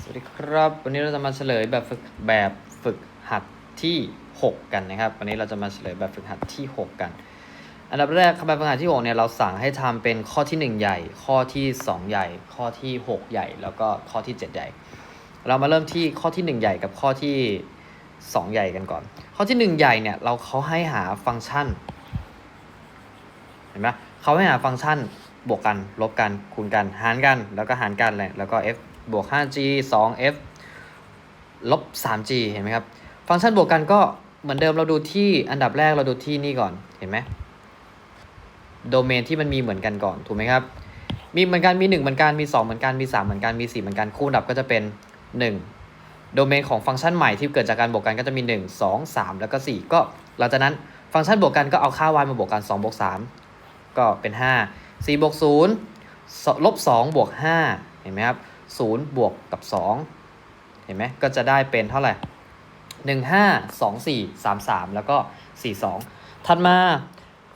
สวัสดีครับ วันนี้เราจะมาเฉลยแบบฝึกแบบฝึกหัดที่ 6 กันนะครับ วันนี้เราจะมาเฉลยแบบฝึกหัดที่ 6 กัน อันดับแรกครับแบบฝึกหัดที่6เนี่ยเราสั่งให้ทำเป็นข้อที่ 1 ใหญ่ ข้อที่ 2 ใหญ่ ข้อที่ 6 ใหญ่ แล้วก็ข้อที่ 7 ใหญ่ เรามาเริ่มที่ข้อที่ 1 ใหญ่กับข้อที่ 2 ใหญ่กันก่อน ข้อที่ 1 ใหญ่เนี่ยเราเขาให้หาฟังก์ชัน เห็นไหมเขาให้หาฟังก์ชันบวกกัน ลบกัน คูณกัน หารกัน แล้วก็หารกันเลยแล้วก็ f บวก 5g 2f ลบ 3g เห็นไหมครับ ฟังก์ชันบวกกันก็เหมือนเดิมเราดูที่อันดับแรกเราดูที่นี่ก่อนเห็นไหมโดเมนที่มันมีเหมือนกันก่อนถูกไหมครับ มีเหมือนกันมี 1 เหมือนกันมี 2 เหมือนกันมี 3 เหมือนกันมี 4 เหมือนกันคู่อันดับก็จะเป็น 1 โดเมนของฟังก์ชันใหม่ที่เกิดจากการบวกกันก็จะมี 1 2 3 แล้วก็ 4 ก็หลังจากนั้นฟังก์ชันบวกกันก็เอาค่า y มาบวกกัน2บวก3ก็เป็น 5 4บวก0ลบ2บวก5เห็นไหมครับ 0 บวกกับ 2 เห็นไหมก็จะได้เป็นเท่าไหร่ 1 5 2 4 3 3 แล้วก็ 4 2 ถัดมา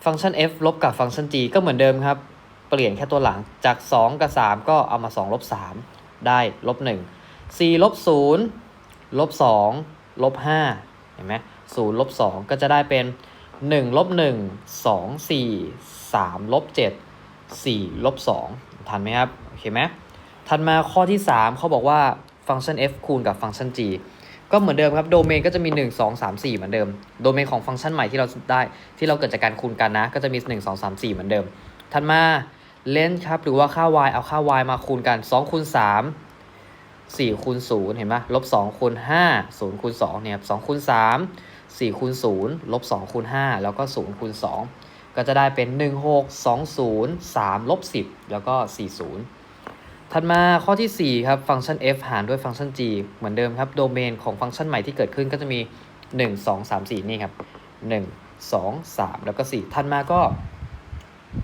ฟังก์ชัน f ลบกับฟังก์ชัน g ก็เหมือนเดิมครับ เปลี่ยนแค่ตัวหลังจาก 2 กับ 3 ก็เอามา 2 ลบ 3 ได้ลบ 1 4 ลบ 0 ลบ 2 ลบ 5 เห็นไหม0ลบ 2 ก็จะได้เป็น 1 ลบ 1 2 4 3 ลบ 7 4 ลบ 2 ทันไหมครับ โอเคไหม ถัดมาข้อที่ 3 เขาบอกว่าฟังก์ชัน f คูณกับฟังก์ชัน g ก็เหมือนเดิมครับโดเมนก็จะมี 1 2 3 4 เหมือนเดิม โดเมนของฟังก์ชันใหม่ที่เราได้ที่เราเกิดจากการคูณกันนะ ก็จะมี 1 2 3 4 เหมือนเดิม ถัดมาเลนส์ครับหรือว่าค่า y เอาค่า y มาคูณกัน2คูณ3 4คูณ0เห็นไหมลบ2คูณ5 0คูณ2เนี่ยครับ2คูณ3 4คูณ0ลบ2คูณ5แล้วก็0คูณ2ก็จะได้เป็น 1 6 2 0 3ลบ10 แล้วก็ 40 ถัดมาข้อที่ 4 ครับฟังก์ชัน f หารด้วยฟังก์ชัน g เหมือนเดิมครับโดเมนของฟังก์ชันใหม่ที่เกิดขึ้นก็จะมี 1 2 3 4 นี่ครับ 1 2 3 แล้วก็ 4 ถัดมาก็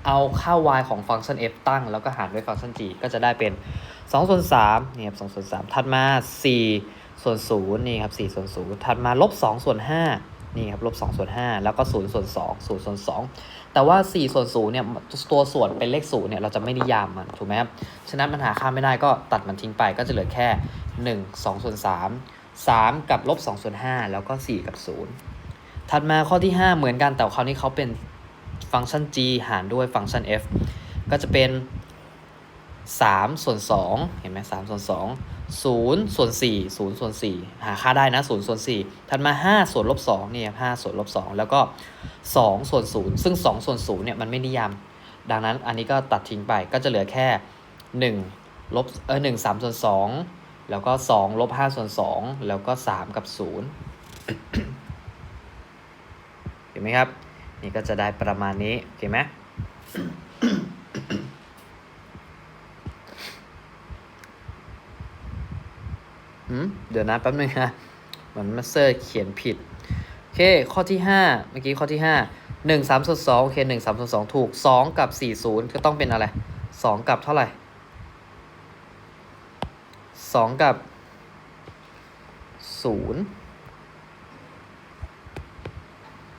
เอาค่า y ของฟังก์ชัน f ตั้ง แล้วก็หารด้วยฟังก์ชัน g ก็จะได้เป็น2ส่วน3นี่ครับ2ส่วน3ถัดมา 4 ส่วน0นี่ครับ4ส่วน0ถัดมาลบ2ส่วน5 นี่ครับลบ2ส่วน5แล้วก็0ส่วน2 0ส่วน2 แต่ว่า4ส่วน0เนี่ยตัวส่วนเป็นเลข0เนี่ยเราจะไม่นิยามมันถูกไหมครับฉะนั้นมันหาค่าไม่ได้ก็ตัดมันทิ้งไปก็จะเหลือแค่ 1 2ส่วน3 3 กับลบ2ส่วน5แล้วก็ 4 กับ 0 ถัดมาข้อที่ 5 เหมือนกันแต่คราวนี้เขาเป็นฟังก์ชัน g หารด้วยฟังก์ชัน f ก็จะเป็น3ส่วน2เห็นไหม3ส่วน2 0ส่วน4 0ส่วน4หาค่าได้นะ0ส่วน4ถัดมา 5 ส่วนลบ2นี่ครับ5ส่วนลบ2แล้วก็ 2 ส่วน0ซึ่ง 2 ส่วน0เนี่ยมันไม่นิยาม ดังนั้นอันนี้ก็ตัดทิ้งไปก็จะเหลือแค่ 1 ลบเออ1 3ส่วน2แล้วก็ 2 ลบ5ส่วน2แล้วก็ 3 กับ 0 เห็นไหมครับ นี่ก็จะได้ประมาณนี้โอเคไหม อืม เดี๋ยวนะแป๊บนึงนะเหมือนมาสเตอร์เขียนผิด โอเค ข้อที่ 5 เมื่อกี้ข้อที่ 5 1 3ส่วน2โอเค1 3ส่วน2ถูก 2 กับ 4 0 ก็ต้องเป็นอะไร 2 กับเท่าไหร่ 2 กับ 0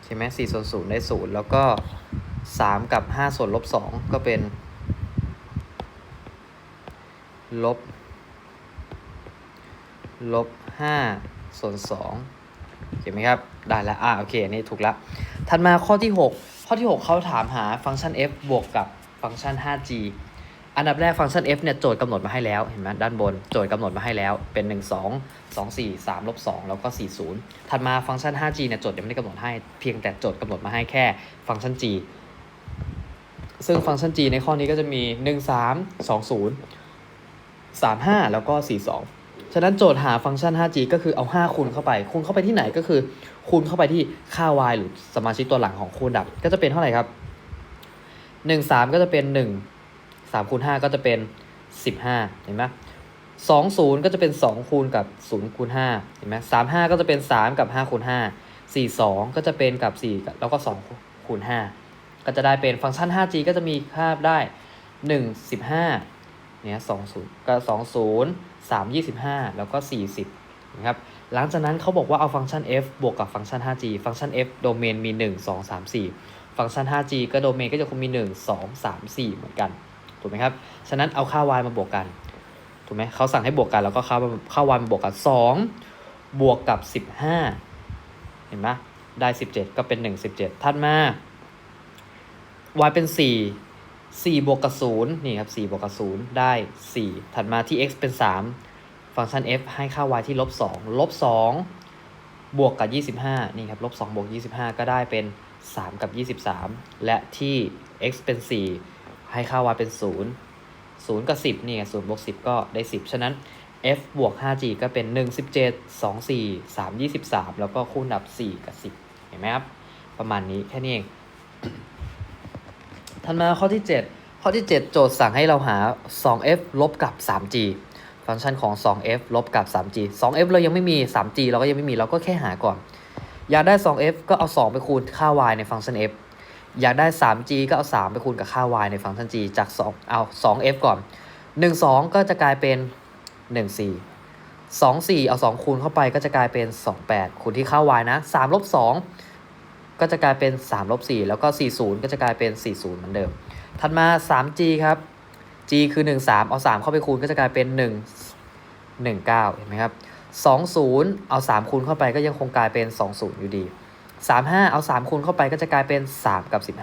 ใช่ไหม4ส่วน0ได้ 0 แล้วก็ 3 กับ 5 ส่วนลบ 2 ก็เป็นลบ ลบ5ส่วน2เห็นไหมครับ ได้แล้ว อ่า โอเค อันนี้ถูกแล้วถัดมาข้อที่ 6 ข้อที่ 6 เขาถามหาฟังก์ชัน f บวกกับฟังก์ชัน 5g อันดับแรกฟังก์ชัน f เนี่ยโจทย์กำหนดมาให้แล้ว เห็นไหมด้านบน โจทย์กำหนดมาให้แล้ว เป็น 1 2 2 4 3ลบ2แล้วก็ 4 0 ถัดมาฟังก์ชัน 5g เนี่ยโจทย์ยังไม่ได้กำหนดให้ เพียงแต่โจทย์กำหนดมาให้แค่ฟังก์ชัน g ซึ่งฟังก์ชัน g ในข้อนี้ก็จะมี 1 3 2 0 3 5 แล้วก็ 4 2 ฉะนั้นโจทย์หาฟังก์ชัน 5g ก็คือเอา 5 คูณเข้าไป คูณเข้าไปที่ไหนก็คือ คูณเข้าไปที่ค่า y หรือสมาชิกตัวหลังของคูณดับ ก็จะเป็นเท่าไหร่ครับ 1 3 ก็จะเป็น 1 3คูณ5ก็จะเป็น 15 เห็นไหม2 0ก็จะเป็น 2 คูณกับ0คูณ5เห็นไหม3 5ก็จะเป็น 3 กับ5คูณ5 4 2 ก็จะเป็นกับ 4 แล้วก็2คูณ5ก็จะได้เป็นฟังก์ชัน 5g ก็จะมีค่าได้ 1 15 เนี่ย20ก็20 3 25แล้วก็40นะครับหลังจากนั้นเขาบอกว่าเอาฟังก์ชัน f บวกกับฟังก์ชัน 5g ฟังก์ชัน f โดเมนมี 1 2 3 4 ฟังก์ชัน 5g ก็โดเมนก็จะคงมี 1 2 3 4 เหมือนกันถูกไหมครับฉะนั้นเอาค่า y มาบวกกันถูกไหมเขาสั่งให้บวกกันแล้วก็เข้าเข้า y มาบวกกัน 2 บวกกับ 15 เห็นไหมได้ 17 ก็เป็น 1 17 ถัดมา y เป็น 4 4บวกกับ0นี่ครับ4บวกกับ0ได้ 4 ถัดมาที่ x เป็น 3 ฟังก์ชัน f ให้ค่า y ที่ลบ2ลบ2บวกกับ 25 นี่ครับลบ2บวก 25 ก็ได้เป็น 3 กับ 23 และที่ x เป็น 4 ให้ค่า y เป็น 0 0 กับ 10นี่ไง0บวก10 ก็ได้ 10 ฉะนั้น f บวก 5g ก็เป็น 1 17 2 4 3 23 แล้วก็คูณดับ 4 กับ 10 เห็นไหมครับ ประมาณนี้แค่นี้เอง ถัดมาข้อที่ 7 ข้อที่ 7 โจทย์สั่งให้เราหา 2f ลบกับ 3g ฟังก์ชันของ 2f ลบกับ 3g 2f เรายังไม่มี 3g เราก็ยังไม่มีเราก็แค่หาก่อน อยากได้ 2f ก็เอา 2 ไปคูณค่า y ในฟังก์ชัน f อยากได้ 3g ก็เอา 3 ไปคูณกับค่า y ในฟังก์ชัน g จาก 2 เอา 2f ก่อน 1 2 ก็จะกลายเป็น 1 4 2 4 เอา 2 คูณเข้าไปก็จะกลายเป็น 2 8 คูณที่ค่า y นะ3ลบ2 ก็จะกลายเป็น3ลบ4แล้วก็ 40 ก็จะกลายเป็น 40 เหมือนเดิม ถัดมา 3g ครับ g คือ 1 3 เอา 3 เข้าไปคูณก็จะกลายเป็น 1 1 9 เห็นไหมครับ 20 เอา 3 คูณเข้าไปก็ยังคงกลายเป็น 20 อยู่ดี 35 เอา 3 คูณเข้าไปก็จะกลายเป็น 3 กับ 15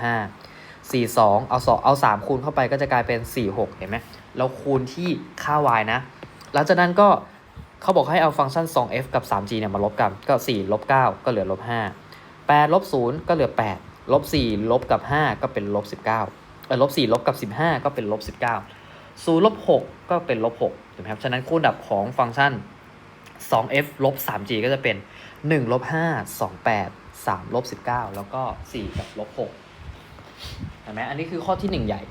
42 เอา2เอา 3 คูณเข้าไปก็จะกลายเป็น 46 เห็นไหมเราคูณที่ค่า y นะ หลังจากนั้นก็เขาบอกให้เอาฟังก์ชัน 2f กับ 3g เนี่ยมาลบกัน ก็ 4 ลบ 9 ก็เหลือลบ 5 8ลบ0ก็เหลือ 8 ลบ 4 ลบกับ 5 ก็เป็นลบ 19เออลบ 4 ลบกับ 15 ก็เป็นลบ 19 0ลบ6ก็เป็นลบ6ถูกไหมครับ ฉะนั้นคูณดับของฟังก์ชัน 2f ลบ 3g ก็จะเป็น 1 ลบ 5 2 8 3 ลบ 19 แล้วก็ 4 กับลบ6เห็นไหมอันนี้คือข้อที่ 1 ใหญ่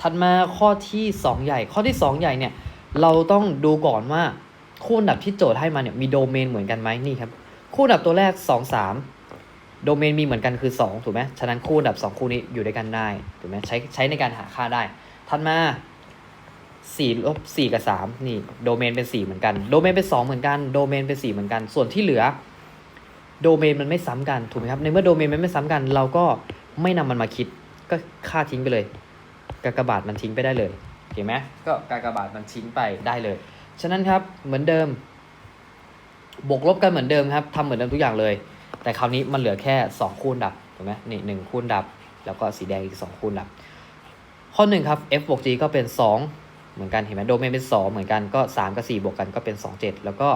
ถัดมาข้อที่ 2 ใหญ่ ข้อที่ 2 ใหญ่เนี่ย เราต้องดูก่อนว่าคู่นดับที่โจทย์ให้มาเนี่ยมีโดเมนเหมือนกันไหมนี่ครับ คู่นดับตัวแรก 2 3 โดเมนมีเหมือนกันคือ 2 ถูกไหมฉะนั้นคู่อันดับ 2 คู่นี้อยู่ด้วยกันได้ถูกไหมใช้ใช้ในการหาค่าได้ถัดมา4ลบ4กับ 3 นี่โดเมนเป็น 4 เหมือนกัน โดเมนเป็น 2 เหมือนกัน โดเมนเป็น 4 เหมือนกัน ส่วนที่เหลือ โดเมนมันไม่ซ้ำกันถูกไหมครับ ในเมื่อโดเมนมันไม่ซ้ำกัน เราก็ไม่นำมันมาคิด ก็ค่าทิ้งไปเลย กากบาทมันทิ้งไปได้เลยเห็นไหมก็กากบาทมันทิ้งไปได้เลย ฉะนั้นครับเหมือนเดิม บวกลบกันเหมือนเดิมครับทำเหมือนเดิมทุกอย่างเลย แต่คราวนี้มันเหลือแค่ 2 คูณดับถูกไหมนี่หนึ่งคูณดับ แล้วก็สีแดงอีก 2 คูณดับ ข้อหนึ่งครับ f บวก g ก็เป็น 2 เหมือนกันเห็นไหมโดเมนเป็น 2 เหมือนกันก็ 3 กับ 4 บวกกันก็เป็น 2 7 แล้วก็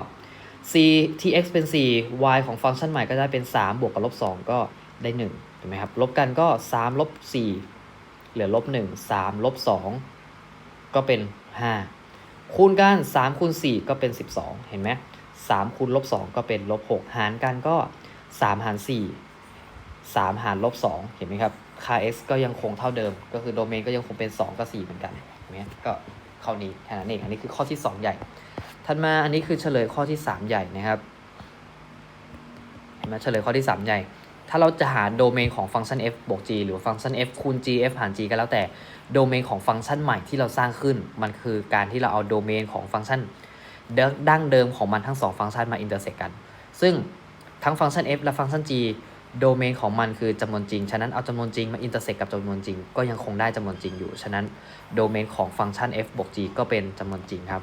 c ที่ x เป็น 4 y ของฟังก์ชันใหม่ก็ได้เป็น 3 บวกกับลบ 2 ก็ได้1ถูกไหมครับลบกันก็ 3 ลบ 4 เหลือลบ 1 3 ลบ 2 ก็เป็น 5 คูณกัน 3 คูณ 4 ก็เป็น 12 เห็นไหม3คูณลบ 2 ก็เป็นลบ 6 หารกันก็ 3 หาร 4 3 หารลบ 2 เห็นไหมครับ ค่า x ก็ยังคงเท่าเดิม ก็คือโดเมนก็ยังคงเป็น 2 กับ 4 เหมือนกันเห็นไหมก็เข้านี้แค่นั้นเองอันนี้คือข้อที่ 2 ใหญ่ ถัดมาอันนี้คือเฉลยข้อที่ 3 ใหญ่นะครับเห็นไหมเฉลยข้อที่ 3 ใหญ่ ถ้าเราจะหาโดเมนของฟังก์ชัน f บวก g หรือฟังก์ชัน f คูณ g f หาร g ก็แล้วแต่โดเมนของฟังก์ชันใหม่ที่เราสร้างขึ้น มันคือการที่เราเอาโดเมนของฟังก์ชันดั้งเดิมของมันทั้งสองฟังก์ชันมาอินเตอร์เซกกัน ซึ่ง ทั้งฟังก์ชัน f และฟังก์ชัน g โดเมนของมันคือจำนวนจริง ฉะนั้นเอาจำนวนจริงมาอินเตอร์เซ็กกับจำนวนจริง ก็ยังคงได้จำนวนจริงอยู่ ฉะนั้นโดเมนของฟังก์ชัน f บวก g ก็เป็นจำนวนจริงครับ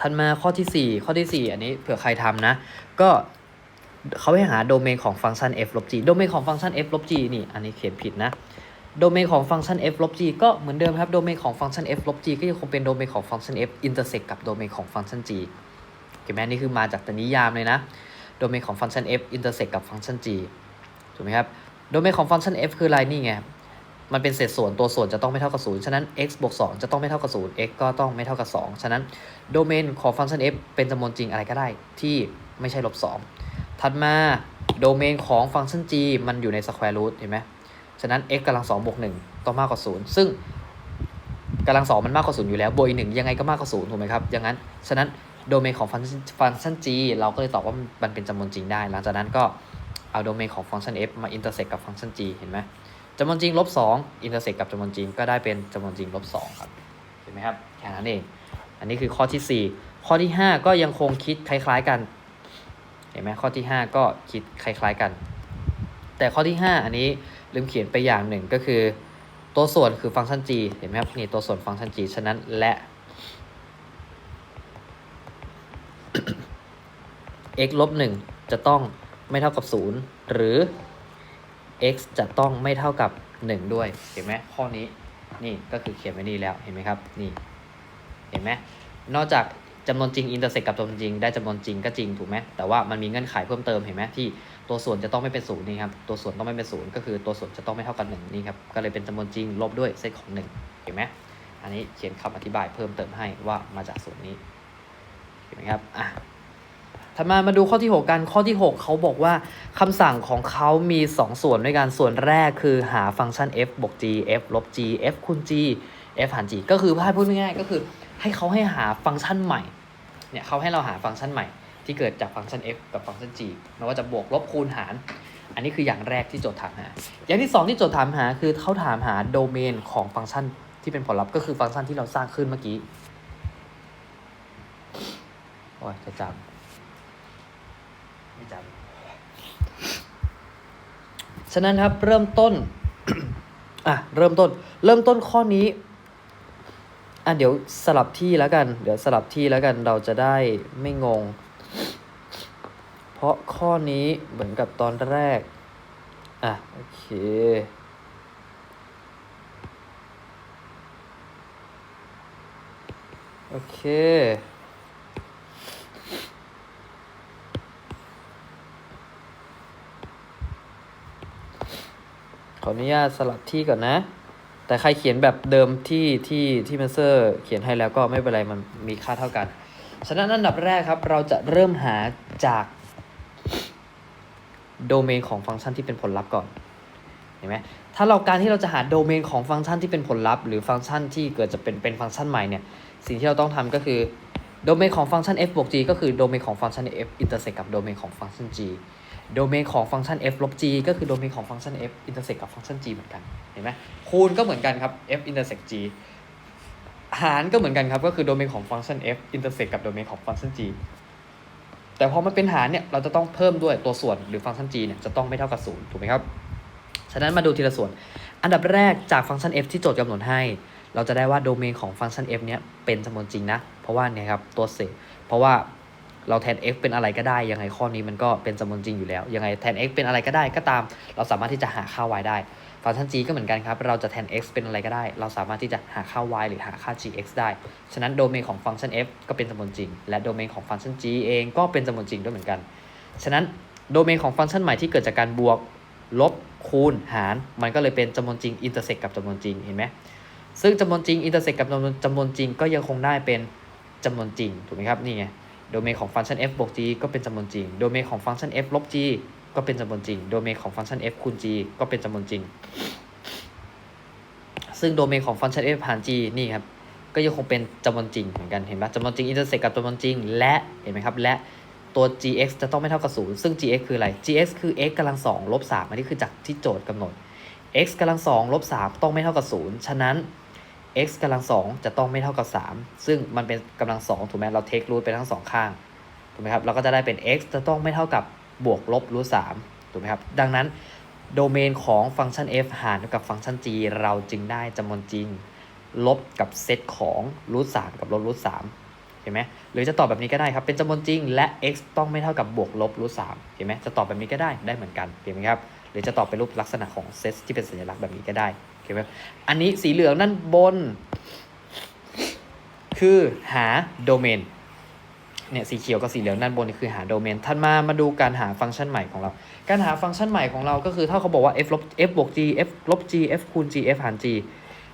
ถัดมาข้อที่ 4 ข้อที่ 4 อันนี้เผื่อใครทำนะ ก็เขาให้หาโดเมนของฟังก์ชัน f ลบ g โดเมนของฟังก์ชัน f ลบ g นี่ อันนี้เขียนผิดนะ โดเมนของฟังก์ชัน f ลบ g ก็เหมือนเดิมครับ โดเมนของฟังก์ชัน f ลบ g ก็ยังคงเป็นโดเมนของฟังก์ชัน f อินเตอร์เซ็กกับโดเมนของฟังก์ชัน g เห็นไหมนี่คือมาจากตัวนิยามเลยนะโดเมนของฟังก์ชัน f อินเตอร์เซ็กกับฟังก์ชัน g ถูกไหมครับโดเมนของฟังก์ชัน f คืออะไรนี่ไงมันเป็นเศษส่วนตัวส่วนจะต้องไม่เท่ากับ0ฉะนั้น x บวก2จะต้องไม่เท่ากับ0 x ก็ต้องไม่เท่ากับ 2 ฉะนั้นโดเมนของฟังก์ชัน f เป็นจำนวนจริงอะไรก็ได้ที่ไม่ใช่ลบ2ถัดมาโดเมนของฟังก์ชัน g มันอยู่ในสแควร์รูทเห็นไหมฉะนั้น x กำลัง2บวก1ต้องมากกว่า 0 ซึ่งกำลัง2มันมากกว่า0อยู่แล้วบวกอีกหนึ่งยังไงก็มากกว่า0ถูกไหมครับอย่างนั้น ฉะนั้น โดเมนของฟังก์ชันฟังก์ชัน g เราก็เลยตอบว่ามันเป็นจำนวนจริงได้ หลังจากนั้นก็เอาโดเมนของฟังก์ชัน f มาอินเตอร์เซกกับฟังก์ชัน g เห็นไหมจำนวนจริงลบ2อินเตอร์เซกกับจำนวนจริงก็ได้เป็นจำนวนจริงลบ2ครับเห็นไหมครับแค่นั้นเอง อันนี้คือข้อที่ 4 ข้อที่ 5 ก็ยังคงคิดคล้าย ๆกัน เห็นไหมข้อที่ 5 ก็คิดคล้ายๆกัน แต่ข้อที่ 5 อันนี้ลืมเขียนไปอย่างหนึ่งก็คือ ตัวส่วนคือฟังก์ชัน g เห็นไหมครับนี่ตัวส่วนฟังก์ชัน g ฉะนั้นและ x ลบหนึ่งจะต้องไม่เท่ากับ 0 หรือ x จะต้องไม่เท่ากับ 1 ด้วย เห็นไหมข้อนี้นี่ก็คือเขียนไว้นี่แล้วเห็นไหมครับนี่เห็นไหมนอกจากจำนวนจริงอินเตอร์เซ็กกับจำนวนจริงได้จำนวนจริงก็จริงถูกไหมแต่ว่ามันมีเงื่อนไขเพิ่มเติมเห็นไหมที่ตัวส่วนจะต้องไม่เป็นศูนย์นี่ครับตัวส่วนต้องไม่เป็นศูนย์ก็คือตัวส่วนจะต้องไม่เท่ากันหนึ่งนี่ครับก็เลยเป็นจำนวนจริงลบด้วยเซตของหนึ่งเห็นไหมอันนี้เขียนคำอธิบายเพิ่มเติมให้ว่ามาจากส่วนนี้ นไหมครับอะถัดมามาดูข้อที่ 6 กันข้อที่ 6 เขาบอกว่าคำสั่งของเขามี 2 ส่วนด้วยกันส่วนแรกคือหาฟังก์ชัน f บวก g f ลบ g f คูณ g f หาร g ก็คือถ้าพูดง่ายๆก็คือให้เขาให้หาฟังก์ชันใหม่เนี่ยเขาให้เราหาฟังก์ชันใหม่ ที่เกิดจากฟังก์ชัน f กับฟังก์ชัน g ไม่ว่าจะบวกลบคูณหาร อันนี้คืออย่างแรกที่โจทย์ถามหา อย่างที่ 2 ที่โจทย์ถามหาคือเขาถามหาโดเมนของฟังก์ชันที่เป็นผลลัพธ์ก็คือฟังก์ชันที่เราสร้างขึ้นเมื่อกี้ อ้ยจะจำไม่จำฉะนั้นครับเริ่มต้น อะเริ่มต้น เริ่มต้นข้อนี้ อะเดี๋ยวสลับที่แล้วกัน เดี๋ยวสลับที่แล้วกันเราจะได้ไม่งง เพราะข้อนี้เหมือนกับตอนแรก อะโอเคโอเค ขออนุญาตสลับที่ก่อนนะ แต่ใครเขียนแบบเดิมที่ที่ที่มันเซอร์เขียนให้แล้วก็ไม่เป็นไรมันมีค่าเท่ากัน ฉะนั้นอันดับแรกครับ เราจะเริ่มหาจากโดเมนของฟังก์ชันที่เป็นผลลัพธ์ก่อน เห็นไหมถ้าเราการที่เราจะหาโดเมนของฟังก์ชันที่เป็นผลลัพธ์หรือฟังก์ชันที่เกิดจะเป็นเป็นฟังก์ชันใหม่เนี่ย สิ่งที่เราต้องทำก็คือโดเมนของฟังก์ชัน f บวก g ก็คือโดเมนของฟังก์ชัน f อินเตอร์เซ็กกับโดเมนของฟังก์ชัน g โดเมนของฟังก์ชัน f ลบ g ก็คือโดเมนของฟังก์ชัน f อินเตอร์เซ็กกับฟังก์ชัน g เหมือนกัน เห็นไหมคูณก็เหมือนกันครับ f อินเตอร์เซ็ก g หารก็เหมือนกันครับ ก็คือโดเมนของฟังก์ชัน f อินเตอร์เซ็กกับโดเมนของฟังก์ชัน g แต่พอมันเป็นหารเนี่ย เราจะต้องเพิ่มด้วยตัวส่วนหรือฟังก์ชัน g เนี่ยจะต้องไม่เท่ากับศูนย์ถูกไหมครับ ฉะนั้นมาดูทีละส่วน อันดับแรกจากฟังก์ชัน f ที่โจทย์กำหนดให้ เราจะได้ว่าโดเมนของฟังก์ชัน f เนี้ยเป็นจำนวนจริงนะ เพราะว่าเนี่ยครับตัวเศษ เพราะว่า เราแทน x เป็นอะไรก็ได้ ยังไงข้อนี้มันก็เป็นจำนวนจริงอยู่แล้ว ยังไงแทน x เป็นอะไรก็ได้ก็ตาม เราสามารถที่จะหาค่า y ได้ฟังก์ชัน g ก็เหมือนกันครับ เราจะแทน x เป็นอะไรก็ได้ เราสามารถที่จะหาค่า y หรือหาค่า gx ได้ ฉะนั้นโดเมนของฟังก์ชัน f ก็เป็นจำนวนจริง และโดเมนของฟังก์ชัน g เองก็เป็นจำนวนจริงด้วยเหมือนกัน ฉะนั้นโดเมนของฟังก์ชันใหม่ที่เกิดจากการบวก ลบ คูณ หาร มันก็เลยเป็นจำนวนจริงอินเตอร์เซ็กกับจำนวนจริง เห็นไหมซึ่งจำนวนจริงอินเตอร์เซ็กกับจำนวนจำนวนจริงก็ยังคงได้เป็นจำนวนจริง ถูกไหมครับ นี่ไง โดเมนของฟังก์ชัน f บวก g ก็เป็นจำนวนจริง โดเมนของฟังก์ชัน f ลบ g ก็เป็นจำนวนจริง โดเมนของฟังก์ชัน f คูณ g ก็เป็นจำนวนจริง ซึ่งโดเมนของฟังก์ชัน f หาร g นี่ครับ ก็ยังคงเป็นจำนวนจริงเหมือนกัน เห็นปะจำนวนจริงอินเตอร์เซ็กกับจำนวนจริง และเห็นไหมครับ และตัว gx จะต้องไม่เท่ากับ 0 ซึ่ง gx คืออะไร gx คือ x กำลัง2ลบ3อันนี้คือจากที่โจทย์กำหนด x กำลัง2ลบ3ต้องไม่เท่ากับ 0 ฉะนั้น x กำลัง2จะต้องไม่เท่ากับ 3 ซึ่งมันเป็นกำลัง2ถูกไหมเราเทครูทไปทั้งสองข้างถูกไหมครับเราก็จะได้เป็น x จะต้องไม่เท่ากับบวกลบรูท3ถูกไหมครับดังนั้นโดเมนของฟังก์ชัน f หารกับฟังก์ชัน g เราจึงได้จำนวนจริง ลบกับเซตของรูท3กับลบรูท3เห็นไหมหรือจะตอบแบบนี้ก็ได้ครับเป็นจำนวนจริงและ x ต้องไม่เท่ากับบวกลบรูท3เห็นไหมจะตอบแบบนี้ก็ได้ได้เหมือนกันเห็นไหมครับหรือจะตอบเป็นรูปลักษณะของเซตที่เป็นสัญลักษณ์แบบนี้ก็ได้ โอเคไหมอันนี้สีเหลืองนั่นบน คือหาโดเมนเนี่ยสีเขียวกับสีเหลืองด้านบนนี่คือหาโดเมนถัดมามาดูการหาฟังก์ชันใหม่ของเรา การหาฟังก์ชันใหม่ของเราก็คือถ้าเขาบอกว่า f ลบ f บวก g f ลบ g f คูณ g f หาร g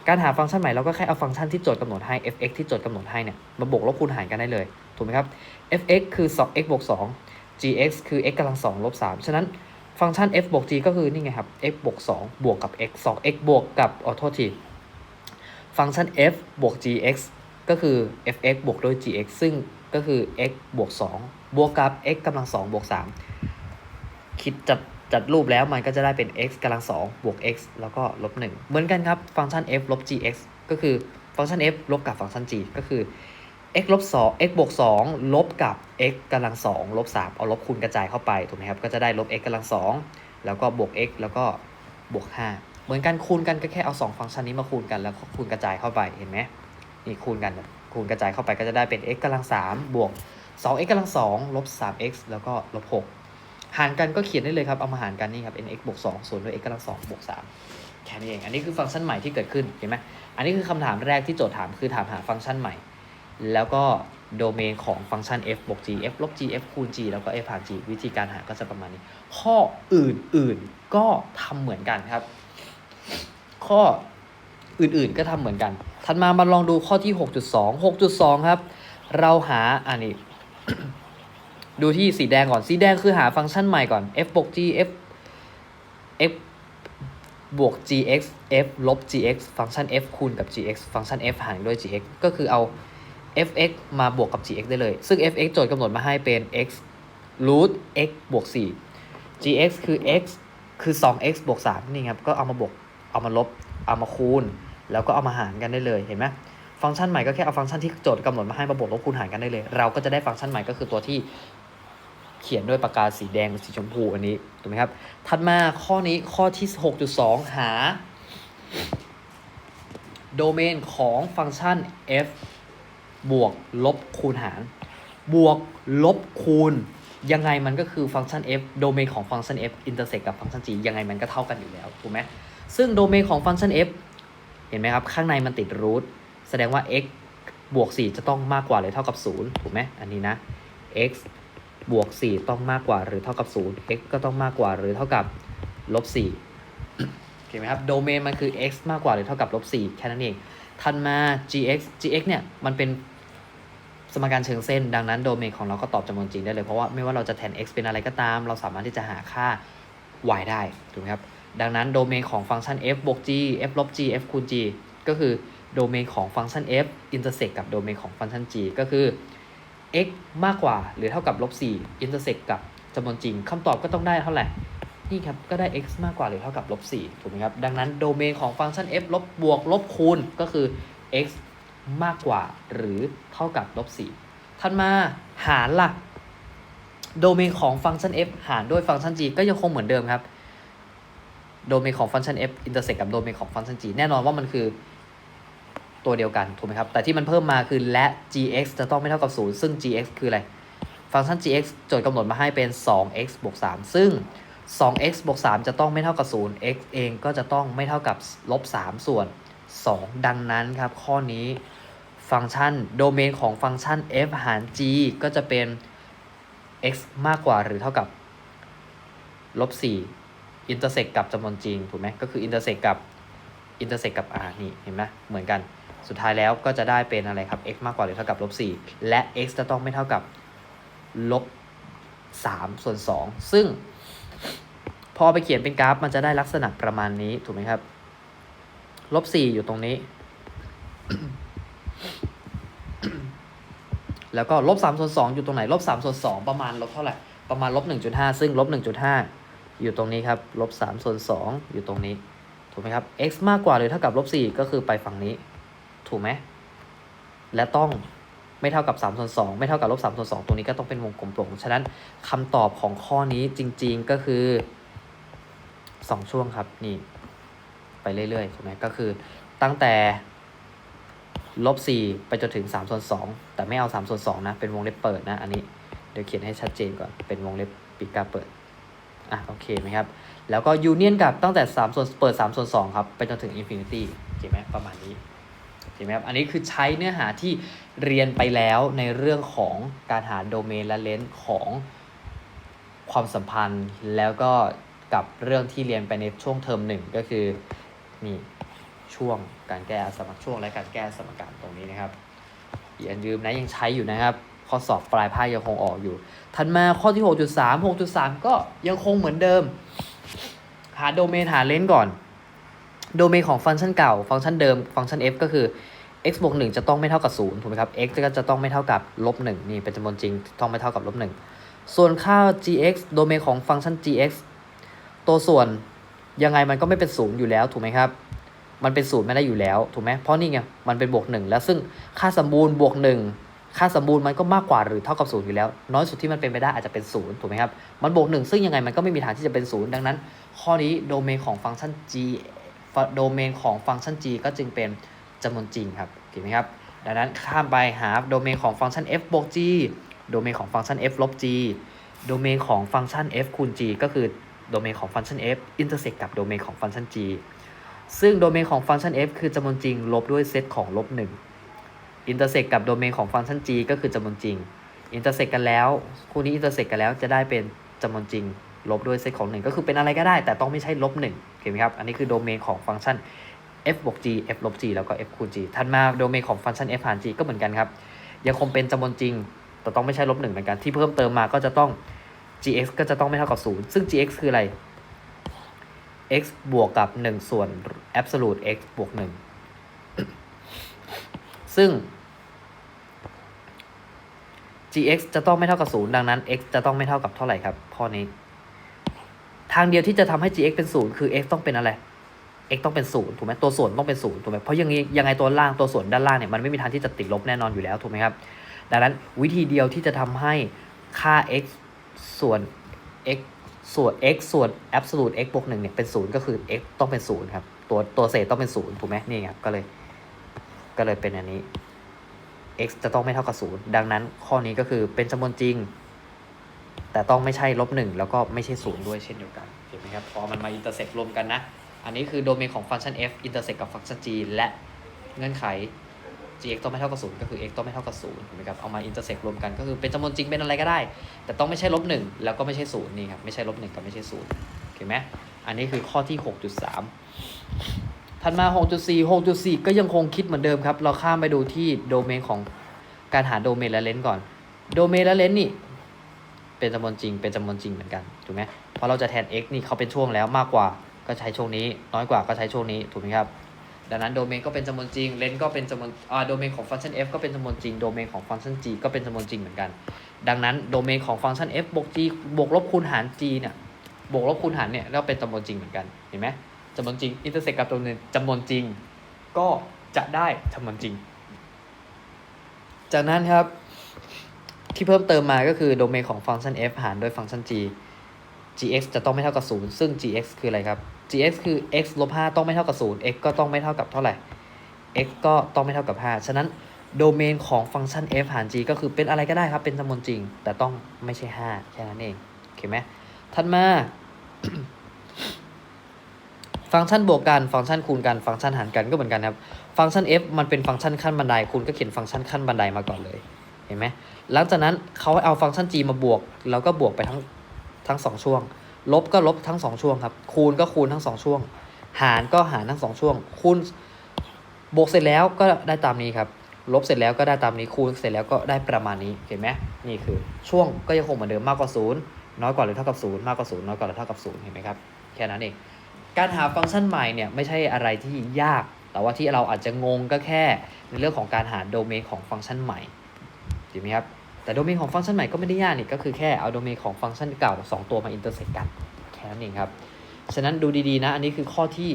การหาฟังก์ชันใหม่เราก็แค่เอาฟังก์ชันที่โจทย์กำหนดให้ fx ที่โจทย์กำหนดให้เนี่ยมาบวกลบคูณหารกันได้เลย ถูกไหมครับ fx คือ 2x บวก 2 gx คือ x กำลัง2ลบ3ฉะนั้น ฟังก์ชัน f บวก g ก็คือนี่ไงครับ x บวก2บวกกับ x 2x บวกกับขอโทษทีฟังก์ชัน f บวก gx ก็คือ fx บวกด้วย gx ซึ่งก็คือ x บวก2บวกกับ x กำลัง2บวก3คิดจัดจัดรูปแล้วมันก็จะได้เป็น x กำลัง2บวก x แล้วก็ลบ1เหมือนกันครับ ฟังก์ชัน f ลบ gx ก็คือฟังก์ชัน f ลบกับฟังก์ชัน g ก็คือ x ลบ2 x บวก2ลบกับ x กำลัง2ลบ3เอาลบคูณกระจายเข้าไปถูกไหมครับ ก็จะได้ลบ x กำลัง2แล้วก็บวก x แล้วก็บวก 5 เหมือนกันคูณกันก็แค่เอาสองฟังก์ชันนี้มาคูณกันแล้วคูณกระจายเข้าไปเห็นไหมนี่คูณกันคูณกระจายเข้าไปก็จะได้เป็น x กำลัง3บวก 2x กำลัง2ลบ 3x แล้วก็ลบ 6 หารกันก็เขียนได้เลยครับ เอามาหารกันนี่ครับ nx บวก2ส่วนด้วย x กำลัง2บวก3แค่นี้เอง อันนี้คือฟังก์ชันใหม่ที่เกิดขึ้นเห็นไหมอันนี้คือคำถามแรกที่โจทย์ถามคือถามหาฟังก์ชันใหม่ แล้วก็โดเมนของฟังก์ชัน f บวก g f ลบ g f คูณ g แล้วก็ f หาร g วิธีการหาก็จะประมาณนี้ ข้ออื่นๆก็ทำเหมือนกันครับ ข้ออื่นๆก็ทำเหมือนกัน ถัดมามาลองดูข้อที่ 6.2 6.2 ครับ เราหาอันนี้ ดูที่สีแดงก่อน สีแดงคือหาฟังก์ชันใหม่ก่อน f บวก g f f บวก gx f ลบ gx ฟังก์ชัน f คูณกับ gx ฟังก์ชัน f หารด้วย gx ก็คือเอา fx มาบวกกับ gx ได้เลย ซึ่ง fx โจทย์กำหนดมาให้เป็น x root x บวก 4 gx คือ x คือ 2x บวก 3 นี่ครับ ก็เอามาบวก เอามาลบ เอามาคูณ แล้วก็เอามาหารกันได้เลย เห็นไหมฟังก์ชันใหม่ก็แค่เอาฟังก์ชันที่โจทย์กำหนดมาให้มาบวกลบคูณหารกันได้เลย เราก็จะได้ฟังก์ชันใหม่ก็คือตัวที่เขียนด้วยปากกาสีแดงหรือสีชมพูอันนี้ ถูกไหมครับ ถัดมาข้อนี้ข้อที่ 6.2 หา โดเมนของฟังก์ชัน f บวกลบคูณหาร บวกลบคูณ ยังไงมันก็คือฟังก์ชัน f โดเมนของฟังก์ชัน f อินเตอร์เซกกับฟังก์ชัน g ยังไงมันก็เท่ากันอยู่แล้วถูกไหมซึ่งโดเมนของฟังก์ชัน f เห็นไหมครับ ข้างในมันติดรูทแสดงว่า x บวก 4 จะต้องมากกว่าหรือเท่ากับ 0 ถูกไหมอันนี้นะ x บวก 4 ต้องมากกว่าหรือเท่ากับ 0 x ก็ต้องมากกว่าหรือเท่ากับลบ4โอเคไหมครับ โดเมนมันคือ x มากกว่าหรือเท่ากับลบ4แค่นั้นเอง ทันมา gx gx เนี่ยมันเป็นสมการเชิงเส้น ดังนั้นโดเมนของเราก็ตอบจำนวนจริงได้เลย เพราะว่าไม่ว่าเราจะแทน x เป็นอะไรก็ตาม เราสามารถที่จะหาค่า y ได้ถูกไหมครับดังนั้นโดเมนของฟังก์ชัน f บวก g f ลบ g f คูณ g ก็คือโดเมนของฟังก์ชัน f อินเตอร์เซกกับโดเมนของฟังก์ชัน g ก็คือ x มากกว่าหรือเท่ากับลบ4อินเตอร์เซกกับจำนวนจริงคำตอบก็ต้องได้เท่าไหร่ นี่ครับก็ได้ x มากกว่าหรือเท่ากับลบ4ถูกไหมครับ ดังนั้นโดเมนของฟังก์ชัน f ลบบวกลบคูณก็คือ x มากกว่าหรือเท่ากับลบ4ถัดมาหารล่ะ โดเมนของฟังก์ชัน f หารด้วยฟังก์ชัน g ก็ยังคงเหมือนเดิมครับ โดเมนของฟังก์ชัน f อินเตอร์เซ็กกับโดเมนของฟังก์ชัน g แน่นอนว่ามันคือตัวเดียวกันถูกไหมครับ แต่ที่มันเพิ่มมาคือและ gx จะต้องไม่เท่ากับ 0 ซึ่ง gx คืออะไร ฟังก์ชัน gx โจทย์กำหนดมาให้เป็น 2x บวก 3 ซึ่ง 2x บวก3จะต้องไม่เท่ากับ0 x เองก็จะต้องไม่เท่ากับลบ3ส่วน 2 ดังนั้นครับ ข้อนี้ฟังก์ชันโดเมนของฟังก์ชัน f หาร g ก็จะเป็น x มากกว่าหรือเท่ากับลบ4อินเตอร์เซกกับจำนวนจริง ถูกไหมก็คืออินเตอร์เซกกับอินเตอร์เซกกับ r นี่เห็นไหมเหมือนกัน สุดท้ายแล้วก็จะได้เป็นอะไรครับ x มากกว่าหรือเท่ากับลบ4และ x จะต้องไม่เท่ากับลบ3ส่วน 2 ซึ่ง พอไปเขียนเป็นกราฟมันจะได้ลักษณะประมาณนี้ถูกไหมครับลบ4อยู่ตรงนี้ แล้วก็ลบ3ส่วน2องอยู่ตรงไหนลบ3ส่วน2ประมาณลบเท่าไหร่ประมาณลบ1.5ซึ่งลบ1.5อยู่ตรงนี้ครับลบ3ส่วน2องอยู่ตรงนี้ ถูกไหมครับ x มากกว่าหรือเท่ากับลบ4ก็คือไปฝั่งนี้ ถูกไหมและต้องไม่เท่ากับ3ส่วน2ไม่เท่ากับลบ3ส่วน2ตรงนี้ก็ต้องเป็นวงกลมโปร่ง ฉะนั้นคำตอบของข้อนี้จริง ๆ ก็คือ 2 ช่วงครับ นี่ ไปเรื่อยๆถูกไหมก็คือตั้งแต่ลบ4ไปจนถึง3ส่วน2แต่ไม่เอา3ส่วน2นะ เป็นวงเล็บเปิดนะ อันนี้เดี๋ยวเขียนให้ชัดเจนก่อน เป็นวงเล็บปิดกาเปิด อะ โอเคไหมครับ แล้วก็ยูเนียนกับตั้งแต่3ส่วนเปิด3ส่วน2ครับ ไปจนถึงอินฟินิตี้โอเคไหมประมาณนี้โอเคไหมครับ อันนี้คือใช้เนื้อหาที่เรียนไปแล้วในเรื่องของการหาโดเมนและเลนส์ของความสัมพันธ์แล้วก็ กับเรื่องที่เรียนไปในช่วงเทอมหนึ่งก็คือนี่ช่วงการแก้สมการช่วงและการแก้สมการตรงนี้นะครับอย่าลืมนะยังใช้อยู่นะครับข้อสอบปลายภาคยังคงออกอยู่ถัดมาข้อที่ 6.3 6.3 ก็ยังคงเหมือนเดิม หาโดเมนหาเลนส์ก่อน โดเมนของฟังก์ชันเก่า ฟังก์ชันเดิม ฟังก์ชัน f ก็คือ x บวก1จะต้องไม่เท่ากับ0ถูกไหมครับ x ก็จะต้องไม่เท่ากับลบ1นี่เป็นจำนวนจริงต้องไม่เท่ากับลบ1ส่วนค่า gx โดเมนของฟังก์ชัน gx ตัวส่วนยังไงมันก็ไม่เป็น0อยู่แล้วถูกไหมครับ มันเป็น0ไม่ได้อยู่แล้วถูกไหมเพราะนี่ไงมันเป็นบวก1แล้วซึ่งค่าสมบูรณ์บวก1ค่าสมบูรณ์มันก็มากกว่าหรือเท่ากับ0อยู่แล้ว น้อยสุดที่มันเป็นไปได้อาจจะเป็น0ถูกไหมครับ มันบวก1ซึ่งยังไงมันก็ไม่มีทางที่จะเป็น0ดังนั้น ข้อนี้โดเมนของฟังก์ชัน g โดเมนของฟังก์ชัน g ก็จึงเป็นจำนวนจริงครับโอเคไหมครับ ดังนั้นข้ามไปหาโดเมนของฟังก์ชัน f บวก g โดเมนของฟังก์ชัน f ลบ g โดเมนของฟังก์ชัน f คูณ g ก็คือ โดเมนของฟังก์ชัน f อินเตอร์เซกกับโดเมนของฟังก์ชัน g ซึ่งโดเมนของฟังก์ชัน f คือจำนวนจริงลบด้วยเซตของลบ1อินเตอร์เซกกับโดเมนของฟังก์ชัน g ก็คือจำนวนจริงอินเตอร์เซกกันแล้ว คู่นี้อินเตอร์เซกกันแล้วจะได้เป็นจำนวนจริงลบด้วยเซตของ 1 ก็คือเป็นอะไรก็ได้ แต่ต้องไม่ใช่ลบ1โอเคไหมครับ อันนี้คือโดเมนของฟังก์ชัน f บวก g f ลบ g แล้วก็ f คูณ g ถัดมาโดเมนของฟังก์ชัน f หาร g ก็เหมือนกันครับ ยังคงเป็นจำนวนจริง แต่ต้องไม่ใช่ลบ1เหมือนกัน ที่เพิ่มเติมมาก็จะต้อง gx ก็จะต้องไม่เท่ากับ 0 ซึ่ง gx คืออะไร x บวกกับ 1 ส่วน absolute x บวก 1 ซึ่ง gx จะต้องไม่เท่ากับ 0 ดังนั้น x จะต้องไม่เท่ากับเท่าไหร่ครับข้อนี้ ทางเดียวที่จะทำให้ gx เป็น 0 คือ x ต้องเป็นอะไร x ต้องเป็น 0 ถูกไหมตัวส่วนต้องเป็น 0 ถูกไหมเพราะยังไงยังไงตัวล่างตัวส่วนด้านล่างเนี่ยมันไม่มีทางที่จะติดลบแน่นอนอยู่แล้วถูกไหมครับ ดังนั้นวิธีเดียวที่จะทำให้ค่า x ส่วน x ส่วน x ส่วน absolute x บวก1เนี่ยเป็น0ก็คือ x ต้องเป็น0ครับ ตัวตัวเศษต้องเป็น0ถูกไหมนี่ครับก็เลย ก็เลยเป็นอันนี้ x จะต้องไม่เท่ากับ0ดังนั้นข้อนี้ก็คือเป็นจำนวนจริง แต่ต้องไม่ใช่ลบ1แล้วก็ไม่ใช่0ด้วยเช่นเดียวกันเห็นไหมครับพอมันมาอินเตอร์เซ็กรวมกันนะ อันนี้คือโดเมนของฟังก์ชัน f อินเตอร์เซ็กกับฟังก์ชัน g และเงื่อนไข gx ต้องไม่เท่ากับ0ก็คือ x ต้องไม่เท่ากับ0ถูกไหมครับเอามาอินเตอร์เซ็กรวมกันก็คือเป็นจำนวนจริงเป็นอะไรก็ได้ แต่ต้องไม่ใช่ลบ1แล้วก็ไม่ใช่0นี่ครับไม่ใช่ลบ1กับไม่ใช่0โอเคไหมอันนี้คือข้อที่ 6.3 ถัดมา 6.4 6.4 ก็ยังคงคิดเหมือนเดิมครับ เราข้ามไปดูที่โดเมนของการหาโดเมนและเลนส์ก่อน โดเมนและเลนส์นี่เป็นจำนวนจริงเป็นจำนวนจริงเหมือนกันถูกไหมเพราะเราจะแทน x นี่เขาเป็นช่วงแล้วมากกว่าก็ใช้ช่วงนี้ น้อยกว่าก็ใช้ช่วงนี้ถูกไหมครับ ดังนั้นโดเมนก็เป็นจำนวนจริงเลนก็เป็นจำนวนอ่าโดเมนของฟังก์ชัน f ก็เป็นจำนวนจริงโดเมนของฟังก์ชัน g ก็เป็นจำนวนจริงเหมือนกัน ดังนั้นโดเมนของฟังก์ชัน f บวก g บวกลบคูณหาร g เนี่ยบวกลบคูณหารเนี่ยก็เป็นจำนวนจริงเหมือนกันเห็นไหมจำนวนจริงอินเตอร์เซ็กกับจำนวนจำนวนจริง ก็จะได้จำนวนจริง จากนั้นครับที่เพิ่มเติมมาก็คือโดเมนของฟังก์ชัน f หารด้วยฟังก์ชัน g gx จะต้องไม่เท่ากับ 0 ซึ่ง gx คืออะไรครับ gx คือ x ลบ5ต้องไม่เท่ากับ 0 x ก็ต้องไม่เท่ากับเท่าไหร่ x ก็ต้องไม่เท่ากับ 5 ฉะนั้นโดเมนของฟังก์ชัน f หาร g ก็คือเป็นอะไรก็ได้ครับ เป็นจำนวนจริง แต่ต้องไม่ใช่ 5 แค่นั้นเองโอเคไหมถัดมา ฟังก์ชันบวกกัน ฟังก์ชันคูณกัน ฟังก์ชันหารกันก็เหมือนกันครับ ฟังก์ชัน f มันเป็นฟังก์ชันขั้นบันได คุณก็เขียนฟังก์ชันขั้นบันไดมาก่อนเลย เห็นไหมหลังจากนั้นเขาเอาฟังก์ชัน g มาบวก แล้วก็บวกไปทั้งทั้งสองช่วง ลบก็ลบทั้งสองช่วงครับ คูณก็คูณทั้งสองช่วง หารก็หารทั้งสองช่วง คูณบวกเสร็จแล้วก็ได้ตามนี้ครับ ลบเสร็จแล้วก็ได้ตามนี้ คูณเสร็จแล้วก็ได้ประมาณนี้ เห็นไหมนี่คือ ช่วงก็ยังคงเหมือนเดิมมากกว่าศูนย์น้อยกว่าหรือเท่ากับศูนย์มากกว่าศูนย์น้อยกว่าหรือเท่ากับศูนย์เห็นไหมครับ แค่นั้นเอง การหาฟังก์ชันใหม่เนี่ยไม่ใช่อะไรที่ยาก แต่ว่าที่เราอาจจะงงก็แค่ ในเรื่องของการหาโดเมนของฟังก์ชันใหม่ถูกไหมครับ แต่โดเมนของฟังก์ชันใหม่ก็ไม่ได้ยากนี่ก็คือแค่เอาโดเมนของฟังก์ชันเก่า 2 ตัวมาอินเตอร์เซ็กกันแค่นั้นเองครับ ฉะนั้นดูดีๆนะ อันนี้คือข้อที่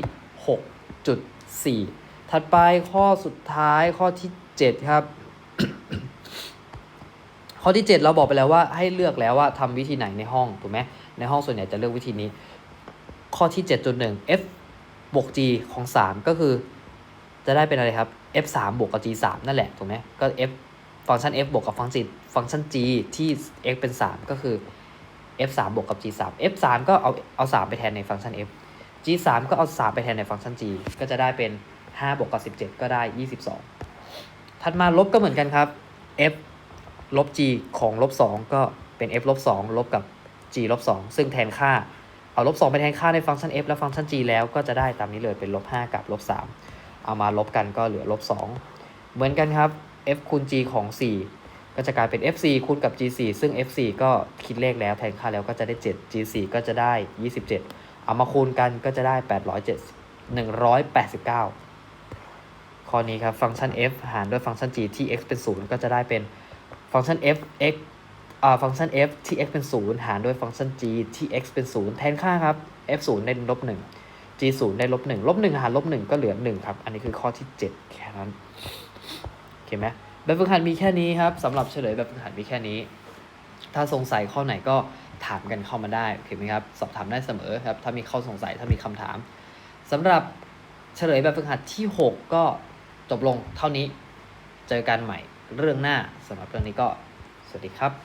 6.4 ถัดไปข้อสุดท้ายข้อที่ 7 ครับ ข้อที่ 7 เราบอกไปแล้วว่าให้เลือกแล้วว่าทำวิธีไหนในห้องถูกไหมในห้องส่วนใหญ่จะเลือกวิธีนี้ ข้อที่ 7.1 f บวก g ของ 3 ก็คือ จะได้เป็นอะไรครับ f 3บวกกับ g 3นั่นแหละถูกไหมก็ f ฟังก์ชัน f บวกกับฟังก์ชันฟังก์ชัน g ที่ x เป็น 3 ก็คือ f 3บวกกับ g 3 f 3ก็เอาเอา3ไปแทนในฟังก์ชัน f g 3ก็เอา 3 ไปแทนในฟังก์ชัน g ก็จะได้เป็น 5 บวกกับ 17 ก็ได้ 22 ถัดมาลบก็เหมือนกันครับ f ลบ g ของลบ 2 ก็เป็น f ลบ 2 ลบกับ g ลบ 2 ซึ่งแทนค่า เอาลบ 2 ไปแทนค่าในฟังก์ชัน f และฟังก์ชัน g แล้วก็จะได้ตามนี้เลยเป็นลบ 5 กับลบ 3 เอามาลบกันก็เหลือลบ 2 เหมือนกันครับ f คูณ g ของ 4 ก็จะกลายเป็น f 4คูณกับ g 4ซึ่ง f 4ก็คิดเลขแล้วแทนค่าแล้วก็จะได้ 7 g 4ก็จะได้ 27 เอามาคูณกันก็จะได้ 807 189 ข้อนี้ครับฟังก์ชัน f หารด้วยฟังก์ชัน g ที่ x เป็น 0 ก็จะได้เป็นฟังก์ชัน f x อ่าฟังก์ชัน f ที่ x เป็น 0 หารด้วยฟังก์ชัน g ที่ x เป็น 0 แทนค่าครับ f 0ได้ลบ1 g 0ได้ลบ1ลบ1หารลบ1ก็เหลือ1ครับ อันนี้คือข้อที่ 7 แค่นั้น ไหมแบบฝึกหัดมีแค่นี้ครับสำหรับเฉลยแบบฝึกหัดมีแค่นี้ ถ้าสงสัยข้อไหนก็ถามกันเข้ามาได้โอเคไหมครับสอบถามได้เสมอครับถ้ามีข้อสงสัยถ้ามีคำถามสำหรับเฉลยแบบฝึกหัดที่ 6 ก็จบลงเท่านี้เจอกันใหม่เรื่องหน้าสำหรับเรื่องนี้ก็สวัสดีครับ